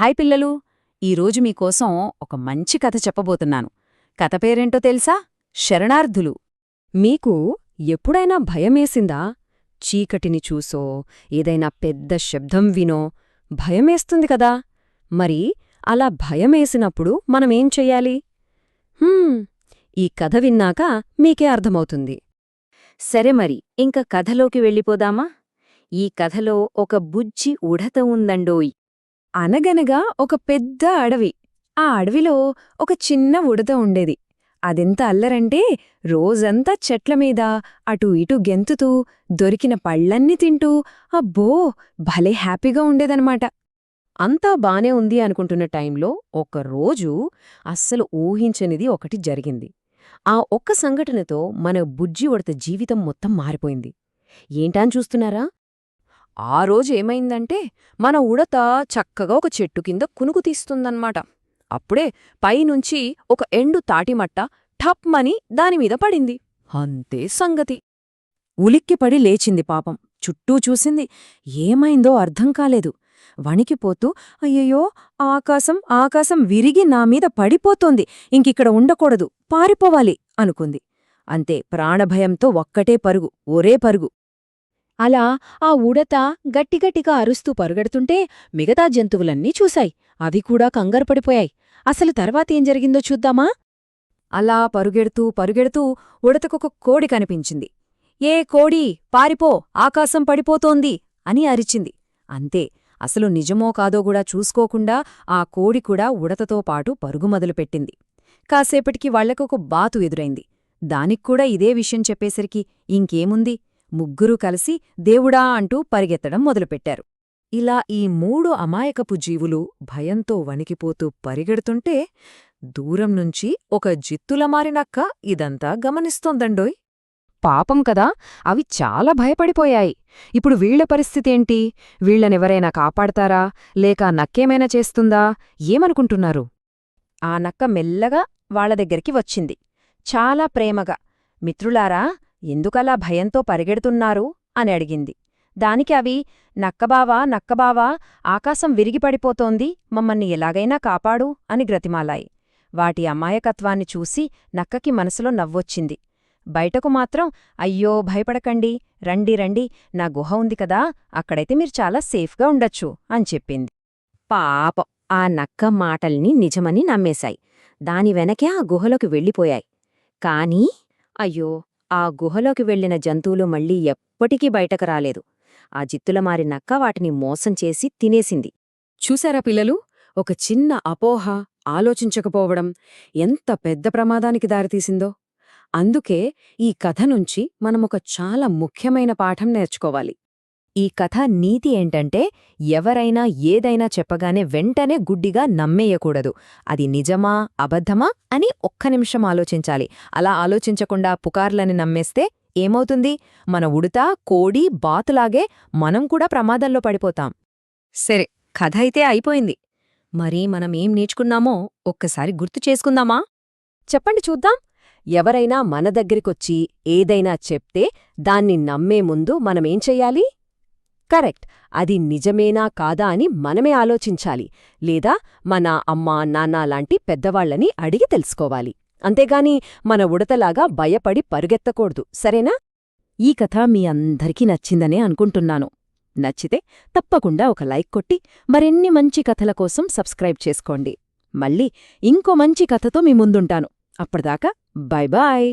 Hi పిల్లలు ఈరోజు మీకోసం ఒక మంచి కథ చెప్పబోతున్నాను. కథ పేరేంటో తెలుసా? శరణార్థులు. మీకు ఎప్పుడైనా భయమేసిందా? చీకటిని చూసో ఏదైనా పెద్ద శబ్దం వినో భయమేస్తుంది కదా? మరి అలా భయమేసినప్పుడు మనమేం చెయ్యాలి? హ్మ్, ఈ కథ విన్నాక మీకే అర్థమవుతుంది. సరే మరి ఇంక కథలోకి వెళ్ళిపోదామా? ఈ కథలో ఒక బుజ్జి ఉడత ఉందండోయ్. అనగనగా ఒక పెద్ద అడవి. ఆ అడవిలో ఒక చిన్న ఉడత ఉండేది. అదెంత అల్లరంటే రోజంతా చెట్ల మీద అటూ ఇటూ గెంతుతూ దొరికిన పళ్ళన్నీ తింటూ అబ్బో భలే హ్యాపీగా ఉండేదనమాట. అంతా బానే ఉంది అనుకుంటున్న టైంలో ఒకరోజు అస్సలు ఊహించనిది ఒకటి జరిగింది. ఆ ఒక్క సంఘటనతో మన బుజ్జి ఉడత జీవితం మొత్తం మారిపోయింది. ఏంటాని చూస్తున్నారా? ఆ రోజు ఏమైందంటే మన ఉడత చక్కగా ఒక చెట్టు కింద కునుకు తీస్తుందన్నమాట. అప్పుడే పైనుంచి ఒక ఎండు తాటిమట్ట ఠప్మని దానిమీద పడింది. అంతే సంగతి. ఉలిక్కిపడి లేచింది పాపం. చుట్టూ చూసింది. ఏమైందో అర్థం కాలేదు. వణికిపోతూ అయ్యయ్యో ఆకాశం ఆకాశం విరిగి నామీద పడిపోతోంది. ఇంకిక్కడ ఉండకూడదు. పారిపోవాలి అనుకుంది. అంతే ప్రాణభయంతో ఒక్కటే పరుగు ఒరే పరుగు. అలా ఆ ఉడత గట్టిగట్టిగా అరుస్తూ పరుగెడుతుంటే మిగతా జంతువులన్నీ చూశాయి. అవి కూడా కంగారుపడిపోయాయి అసలు తర్వాతేం జరిగిందో చూద్దామా? అలా పరుగెడుతూ పరుగెడుతూ ఉడతకొక కోడి కనిపించింది. ఏ కోడి పారిపో ఆకాశం పడిపోతోంది అని అరిచింది. అంతే అసలు నిజమో కాదో కూడా చూసుకోకుండా ఆ కోడి కూడా ఉడతతో పాటు పరుగు మొదలుపెట్టింది. కాసేపటికి వాళ్ళకొక బాతు ఎదురైంది. దానిక్కూడా ఇదే విషయం చెప్పేసరికి ఇంకేముంది? ముగ్గురూ కలిసి దేవుడా అంటూ పరిగెత్తడం మొదలుపెట్టారు. ఇలా ఈ మూడు అమాయకపు జీవులు భయంతో వణికిపోతూ పరిగెడుతుంటే దూరం నుంచి ఒక జిత్తులమారినక్క ఇదంతా గమనిస్తోందండోయ్. పాపం కదా అవి చాలా భయపడిపోయాయి. ఇప్పుడు వీళ్ళ పరిస్థితేంటి? వీళ్ళనెవరైనా కాపాడతారా? లేక నక్కేమైనా చేస్తుందా? ఏమనుకుంటున్నారు? ఆ నక్క మెల్లగా వాళ్ళ దగ్గరికి వచ్చింది. చాలా ప్రేమగా మిత్రులారా ఎందుకలా భయంతో పరిగెడుతున్నారు? అని అడిగింది. దానికి అవి నక్కబావా నక్కబావా ఆకాశం విరిగిపడిపోతోంది మమ్మల్ని ఎలాగైనా కాపాడు అని గ్రతిమాలాయి. వాటి అమాయకత్వాన్ని చూసి నక్కకి మనసులో నవ్వొచ్చింది. బయటకు మాత్రం అయ్యో భయపడకండి రండి రండి నా గుహ ఉంది కదా అక్కడైతే మీరు చాలా సేఫ్గా ఉండొచ్చు అని చెప్పింది. పాపం ఆ నక్క మాటల్ని నిజమని నమ్మేశాయి. దాని వెనకే ఆ గుహలోకి వెళ్ళిపోయాయి. కానీ అయ్యో ఆ గుహలోకి వెళ్ళిన జంతువులు మళ్ళీ ఎప్పటికీ బయటకు రాలేదు. ఆ జిత్తులమారి నక్క వాటిని మోసం చేసి తినేసింది. చూశారా పిల్లలు? ఒక చిన్న అపోహ ఆలోచించకపోవడం ఎంత పెద్ద ప్రమాదానికి దారితీసిందో. అందుకే ఈ కథ నుంచి మనమొక చాలా ముఖ్యమైన పాఠం నేర్చుకోవాలి. ఈ కథ నీతి ఏంటంటే ఎవరైనా ఏదైనా చెప్పగానే వెంటనే గుడ్డిగా నమ్మేయకూడదు. అది నిజమా అబద్ధమా అని ఒక్క నిమిషం ఆలోచించాలి. అలా ఆలోచించకుండా పుకార్లని నమ్మేస్తే ఏమవుతుంది? మన ఉడత కోడి బాతులాగే మనం కూడా ప్రమాదంలో పడిపోతాం. సరే కథ అయితే అయిపోయింది. మరి మనం ఏం నేర్చుకున్నామో ఒక్కసారి గుర్తు చేసుకుందామా? చెప్పండి చూద్దాం. ఎవరైనా మన దగ్గరికొచ్చి ఏదైనా చెప్తే దాన్ని నమ్మే ముందు మనమేం చెయ్యాలి? కరెక్ట్. అది నిజమేనా కాదా అని మనమే ఆలోచించాలి. లేదా మన అమ్మా నాన్న లాంటి పెద్దవాళ్ళని అడిగి తెలుసుకోవాలి. అంతేగాని మన ఉడతలాగా భయపడి పరుగెత్తకూడదు. సరేనా? ఈ కథ మీ అందరికీ నచ్చిందనే అనుకుంటున్నాను. నచ్చితే తప్పకుండా ఒక లైక్ కొట్టి మరెన్ని మంచి కథల కోసం సబ్స్క్రైబ్ చేసుకోండి. మళ్ళీ ఇంకో మంచి కథతో మీ ముందుంటాను. అప్పటిదాకా బై బాయ్!